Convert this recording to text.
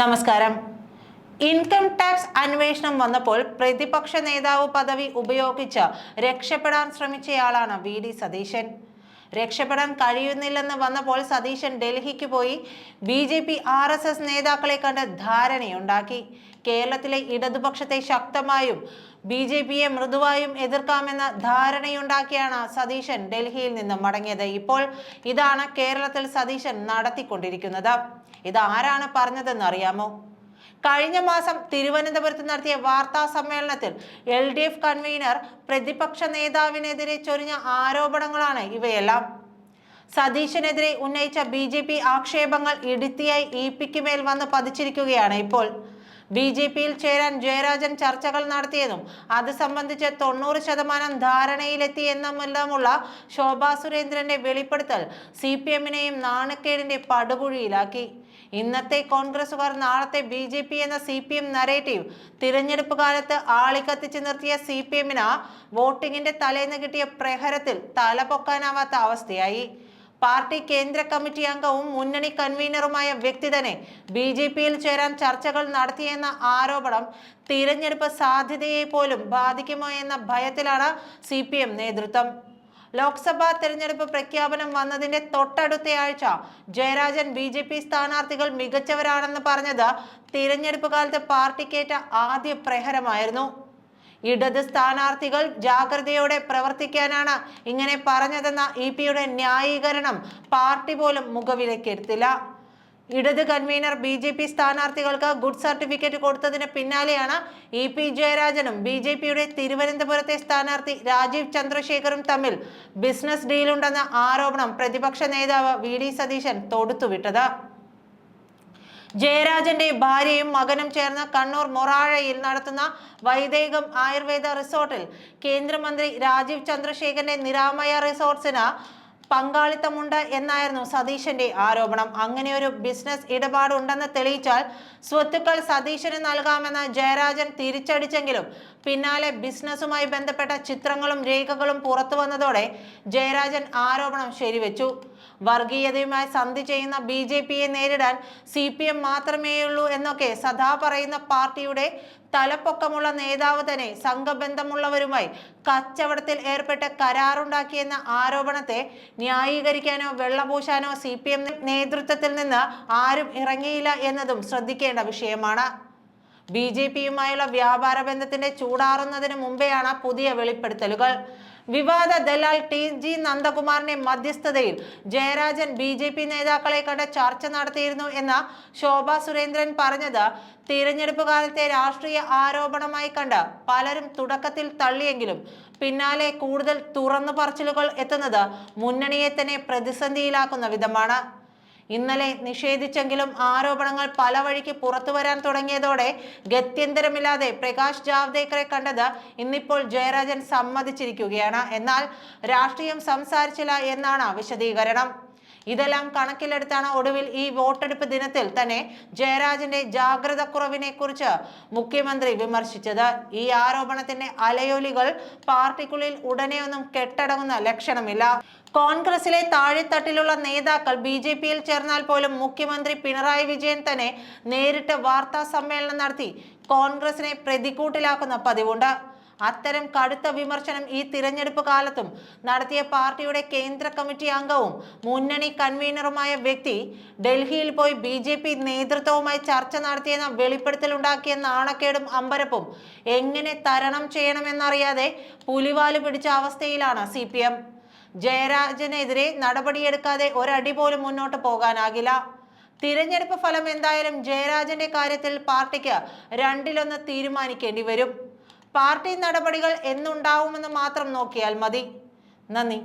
നമസ്കാരം. Income tax അന്വേഷണം വന്നപ്പോൾ പ്രതിപക്ഷ നേതാവ് പദവി ഉപയോഗിച്ച് രക്ഷപ്പെടാൻ ശ്രമിച്ചയാളാണ് വി ഡി സതീശൻ. രക്ഷപ്പെടാൻ കഴിയുന്നില്ലെന്ന് വന്നപ്പോൾ സതീശൻ ഡൽഹിക്ക് പോയി B J P R S S നേതാക്കളെ കണ്ട് ധാരണയുണ്ടാക്കി. കേരളത്തിലെ ഇടതുപക്ഷത്തെ ശക്തമായും ബി ജെ പിയെ മൃദുവായും എതിർക്കാമെന്ന ധാരണയുണ്ടാക്കിയാണ് സതീശൻ ഡൽഹിയിൽ നിന്നും മടങ്ങിയത്. ഇപ്പോൾ ഇതാണ് കേരളത്തിൽ സതീശൻ നടത്തിക്കൊണ്ടിരിക്കുന്നത്. ഇത് ആരാണ് പറഞ്ഞതെന്ന് അറിയാമോ? കഴിഞ്ഞ മാസം തിരുവനന്തപുരത്ത് നടത്തിയ വാർത്താ സമ്മേളനത്തിൽ എൽ ഡി എഫ് കൺവീനർ പ്രതിപക്ഷ നേതാവിനെതിരെ ചൊരിഞ്ഞ ആരോപണങ്ങളാണ് ഇവയെല്ലാം. സതീശനെതിരെ ഉന്നയിച്ച ബി ജെ പി ആക്ഷേപങ്ങൾ ഇടുത്തിയായി ഇ പിക്ക് മേൽ വന്ന് പതിച്ചിരിക്കുകയാണ് ഇപ്പോൾ. ബി ജെ പിയിൽ ചേരാൻ ജയരാജൻ ചർച്ചകൾ നടത്തിയതും അത് സംബന്ധിച്ച് തൊണ്ണൂറ് ശതമാനം ധാരണയിലെത്തി എന്നുമെല്ലാമുള്ള ശോഭാ സുരേന്ദ്രന്റെ വെളിപ്പെടുത്തൽ സി പി എമ്മിനെയും നാണക്കേടിന്റെ പടുകുഴിയിലാക്കി. ഇന്നത്തെ കോൺഗ്രസുകാർ നാളത്തെ ബി ജെ പി എന്ന സി പി എം നരേറ്റീവ് തിരഞ്ഞെടുപ്പ് കാലത്ത് ആളിക്കത്തിച്ച് നിർത്തിയ സി പി എമ്മിന് വോട്ടിങ്ങിന്റെ തലേന്ന് കിട്ടിയ പ്രഹരത്തിൽ തല പൊക്കാനാവാത്ത അവസ്ഥയായി. പാർട്ടി കേന്ദ്ര കമ്മിറ്റി അംഗവും മുന്നണി കൺവീനറുമായ വ്യക്തി തന്നെ ബി ജെ പിയിൽ ചേരാൻ ചർച്ചകൾ നടത്തിയെന്ന ആരോപണം തിരഞ്ഞെടുപ്പ് സാധ്യതയെ പോലും ബാധിക്കുമോ എന്ന ഭയത്തിലാണ് സി നേതൃത്വം. ലോക്സഭാ തെരഞ്ഞെടുപ്പ് പ്രഖ്യാപനം വന്നതിന്റെ തൊട്ടടുത്തയാഴ്ച ജയരാജൻ ബി ജെ പി സ്ഥാനാർത്ഥികൾ മികച്ചവരാണെന്ന് പറഞ്ഞത് തിരഞ്ഞെടുപ്പ് കാലത്ത് പാർട്ടിക്കേറ്റ ആദ്യ പ്രഹരമായിരുന്നു. ഇടത് സ്ഥാനാർത്ഥികൾ ജാഗ്രതയോടെ പ്രവർത്തിക്കാനാണ് ഇങ്ങനെ പറഞ്ഞതെന്ന ഇ പിയുടെ ന്യായീകരണം പാർട്ടി പോലും മുഖവിലക്കെടുത്തില്ല ഇടത് കൺവീനർ ബി ജെ പി സ്ഥാനാർത്ഥികൾക്ക് ഗുഡ് സർട്ടിഫിക്കറ്റ് കൊടുത്തതിന് പിന്നാലെയാണ് ഇ പി ജയരാജനും ബി ജെ പിയുടെ തിരുവനന്തപുരത്തെ സ്ഥാനാർത്ഥി രാജീവ് ചന്ദ്രശേഖറും തമ്മിൽ ബിസിനസ് ഡീലുണ്ടെന്ന ആരോപണം പ്രതിപക്ഷ നേതാവ് വി ഡി സതീശൻ തൊടുത്തുവിട്ടത്. ജയരാജന്റെ ഭാര്യയും മകനും ചേർന്ന് കണ്ണൂർ മൊറാഴയിൽ നടത്തുന്ന വൈദേകം ആയുർവേദ റിസോർട്ടിൽ കേന്ദ്രമന്ത്രി രാജീവ് ചന്ദ്രശേഖരന്റെ നിരാമയ റിസോർട്സിന് പങ്കാളിത്തമുണ്ട് എന്നായിരുന്നു സതീശന്റെ ആരോപണം. അങ്ങനെ ഒരു ബിസിനസ് ഇടപാടുണ്ടെന്ന് തെളിയിച്ചാൽ സ്വത്തുക്കൾ സതീശന് നൽകാമെന്ന് ജയരാജൻ തിരിച്ചടിച്ചെങ്കിലും പിന്നാലെ ബിസിനസ്സുമായി ബന്ധപ്പെട്ട ചിത്രങ്ങളും രേഖകളും പുറത്തു വന്നതോടെ ജയരാജൻ ആരോപണം ശരിവെച്ചു. വർഗീയതയുമായി സന്ധി ചെയ്യുന്ന ബി ജെ പിയെ നേരിടാൻ സി പി എം മാത്രമേയുള്ളൂ എന്നൊക്കെ സദാ പറയുന്ന പാർട്ടിയുടെ തലപ്പൊക്കമുള്ള നേതാവ് തന്നെ സംഘബന്ധമുള്ളവരുമായി കച്ചവടത്തിൽ ഏർപ്പെട്ട് കരാറുണ്ടാക്കിയെന്ന ആരോപണത്തെ ന്യായീകരിക്കാനോ വെള്ളപൂശാനോ സി പി എം നേതൃത്വത്തിൽ നിന്ന് ആരും ഇറങ്ങിയില്ല എന്നതും ശ്രദ്ധിക്കേണ്ട വിഷയമാണ്. ബി ജെ പിയുമായുള്ള വ്യാപാര ബന്ധത്തിന്റെ ചൂടാറുന്നതിന് മുമ്പെയാണ് പുതിയ വെളിപ്പെടുത്തലുകൾ. വിവാദ ദലാൽ ടി ജി നന്ദകുമാറിന്റെ മധ്യസ്ഥതയിൽ ജയരാജൻ ബി ജെ പി നേതാക്കളെ കണ്ട് ചർച്ച നടത്തിയിരുന്നു എന്ന ശോഭ സുരേന്ദ്രൻ പറഞ്ഞത് തിരഞ്ഞെടുപ്പ് കാലത്തെ രാഷ്ട്രീയ ആരോപണമായി കണ്ട് പലരും തുടക്കത്തിൽ തള്ളിയെങ്കിലും പിന്നാലെ കൂടുതൽ തുറന്നു പറച്ചിലുകൾ എത്തുന്നത് മുന്നണിയെ തന്നെ പ്രതിസന്ധിയിലാക്കുന്ന വിധമാണ്. ഇന്നലെ നിഷേധിച്ചെങ്കിലും ആരോപണങ്ങൾ പല വഴിക്ക് പുറത്തു വരാൻ തുടങ്ങിയതോടെ ഗത്യന്തരമില്ലാതെ പ്രകാശ് ജാവ്ദേക്കറെ കണ്ടത് ഇന്നിപ്പോൾ ജയരാജൻ സമ്മതിച്ചിരിക്കുകയാണ്. എന്നാൽ രാഷ്ട്രീയം സംസാരിച്ചില്ല എന്നാണ് വിശദീകരണം. ഇതെല്ലാം കണക്കിലെടുത്താണ് ഒടുവിൽ ഈ വോട്ടെടുപ്പ് ദിനത്തിൽ തന്നെ ജയരാജന്റെ ജാഗ്രത കുറവിനെ കുറിച്ച് മുഖ്യമന്ത്രി വിമർശിച്ചത്. ഈ ആരോപണത്തിന്റെ അലയൊലികൾ പാർട്ടിക്കുള്ളിൽ ഉടനെയൊന്നും കെട്ടടങ്ങുന്ന ലക്ഷണമില്ല. കോൺഗ്രസിലെ താഴെത്തട്ടിലുള്ള നേതാക്കൾ ബി ജെ പിയിൽ ചേർന്നാൽ പോലും മുഖ്യമന്ത്രി പിണറായി വിജയൻ തന്നെ നേരിട്ട് വാർത്താ സമ്മേളനം നടത്തി കോൺഗ്രസിനെ പ്രതിക്കൂട്ടിലാക്കുന്ന പതിവുണ്ട്. അത്തരം കടുത്ത വിമർശനം ഈ തിരഞ്ഞെടുപ്പ് കാലത്തും നടത്തിയ പാർട്ടിയുടെ കേന്ദ്ര കമ്മിറ്റി അംഗവും മുന്നണി കൺവീനറുമായ വ്യക്തി ഡൽഹിയിൽ പോയി ബി ജെ പി നേതൃത്വവുമായി ചർച്ച നടത്തിയെന്ന വെളിപ്പെടുത്തലുണ്ടാക്കിയ നാണക്കേടും അമ്പരപ്പും എങ്ങനെ തരണം ചെയ്യണമെന്നറിയാതെ പുലിവാൽ പിടിച്ച അവസ്ഥയിലാണ് സി പി എം. ജയരാജനെതിരെ നടപടിയെടുക്കാതെ ഒരടി പോലും മുന്നോട്ട് പോകാനാകില്ല. തിരഞ്ഞെടുപ്പ് ഫലം എന്തായാലും ജയരാജന്റെ കാര്യത്തിൽ പാർട്ടിക്ക് രണ്ടിലൊന്ന് തീരുമാനിക്കേണ്ടി വരും. പാർട്ടി നടപടികൾ എന്നുണ്ടാവുമെന്ന് മാത്രം നോക്കിയാൽ മതി. നന്ദി.